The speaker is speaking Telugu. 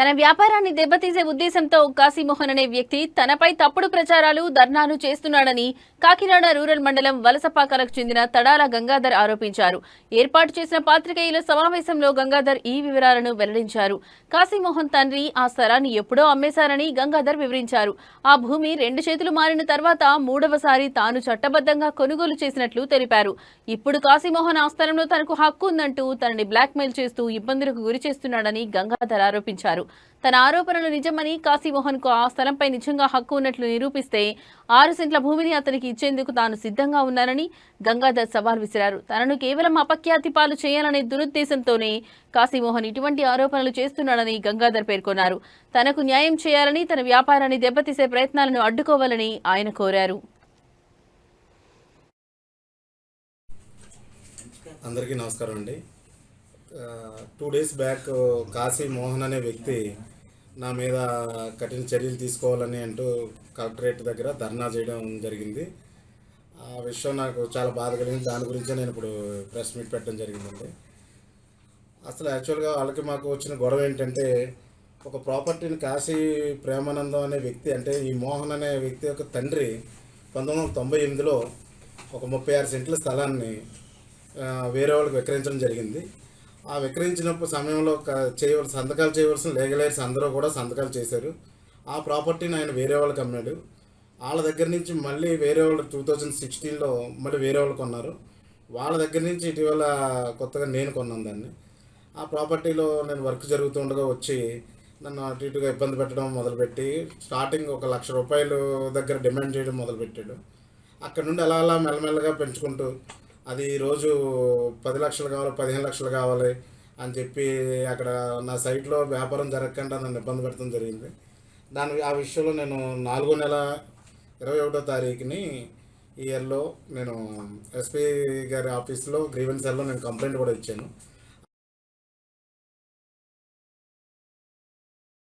తన వ్యాపారాన్ని దెబ్బతీసే ఉద్దేశంతో కాశీమోహన్ అనే వ్యక్తి తనపై తప్పుడు ప్రచారాలు ధర్నాలు చేస్తున్నాడని కాకినాడ రూరల్ మండలం వలసపాకలకు చెందిన తడాల గంగాధర్ ఆరోపించారు. ఏర్పాటు చేసిన పాత్రికేయుల సమావేశంలో గంగాధర్ ఈ వివరాలను వెల్లడించారు. కాశీమోహన్ తండ్రి ఆ స్థలాన్ని ఎప్పుడో అమ్మేశారని గంగాధర్ వివరించారు. ఆ భూమి రెండు చేతులు మారిన తర్వాత మూడవసారి తాను చట్టబద్ధంగా కొనుగోలు చేసినట్లు తెలిపారు. ఇప్పుడు కాశీమోహన్ ఆ స్థలంలో తనకు హక్కు ఉందంటూ తనని బ్లాక్మెయిల్ చేస్తూ ఇబ్బందులకు గురి చేస్తున్నాడని గంగాధర్ ఆరోపించారు. తన ఆరోపణలు నిజమని కాశీమోహన్కు ఆ స్థలంపై నిజంగా హక్కు ఉన్నట్లు నిరూపిస్తే ఆరు సెంట్ల భూమిని అతనికి ఇచ్చేందుకు తాను సిద్ధంగా ఉన్నానని గంగాధర్ సవాల్ విసిరారు. తనను కేవలం అపఖ్యాతి పాలు చేయాలనే దురుద్దేశంతోనే కాశీమోహన్ ఇటువంటి ఆరోపణలు చేస్తున్నాడని గంగాధర్ పేర్కొన్నారు. తనకు న్యాయం చేయాలని తన వ్యాపారాన్ని దెబ్బతీసే ప్రయత్నాలను అడ్డుకోవాలని ఆయన కోరారు. అందరికీ నమస్కారం అండి. Two days back Kashi Mohan అనే వ్యక్తి నా మీద కఠిన చర్యలు తీసుకోవాలని అంటూ కలెక్టరేట్ దగ్గర ధర్నా చేయడం జరిగింది. ఆ విషయం నాకు చాలా బాధ కలిగింది. దాని గురించే నేను ఇప్పుడు ప్రెస్ మీట్ పెట్టడం జరిగిందండి. అసలు యాక్చువల్గా వాళ్ళకి మాకు వచ్చిన గొడవ ఏంటంటే ఒక ప్రాపర్టీని కాశీ ప్రేమానందం అనే వ్యక్తి అంటే ఈ మోహన్ అనే వ్యక్తి యొక్క తండ్రి పంతొమ్మిది వందల తొంభై ఎనిమిదిలో ఒక ముప్పై ఆరు సెంట్ల స్థలాన్ని వేరే వాళ్ళకి విక్రయించడం జరిగింది. ఆ విక్రయించినప్పుడు సమయంలో చేయవలసిన సంతకాలు చేయవలసిన లీగలైర్స్ అందరూ కూడా సంతకాలు చేశారు. ఆ ప్రాపర్టీని ఆయన వేరే వాళ్ళకి అమ్మాడు. వాళ్ళ దగ్గర నుంచి మళ్ళీ వేరే వాళ్ళు టూ థౌజండ్ సిక్స్టీన్లో మళ్ళీ వేరే వాళ్ళు కొన్నారు. వాళ్ళ దగ్గర నుంచి ఇటీవల కొత్తగా నేను కొన్నాను దాన్ని. ఆ ప్రాపర్టీలో నేను వర్క్ జరుగుతుండగా వచ్చి నన్ను అటు ఇటుగా ఇబ్బంది పెట్టడం మొదలుపెట్టి స్టార్టింగ్ ఒక లక్ష రూపాయలు దగ్గర డిమాండ్ చేయడం మొదలుపెట్టాడు. అక్కడ నుండి అలా అలా మెల్లమెల్లగా పెంచుకుంటూ అది రోజు పది లక్షలు కావాలి పదిహేను లక్షలు కావాలి అని చెప్పి అక్కడ నా సైట్లో వ్యాపారం జరగకుండా నన్ను ఇబ్బంది పెట్టడం జరిగింది. దాని ఆ విషయంలో నేను నాలుగో నెల ఇరవై ఒకటో తారీఖుని ఇయర్లో నేను ఎస్పీ గారి ఆఫీస్లో గ్రీవెన్స్ సెల్లో నేను కంప్లైంట్ కూడా ఇచ్చాను.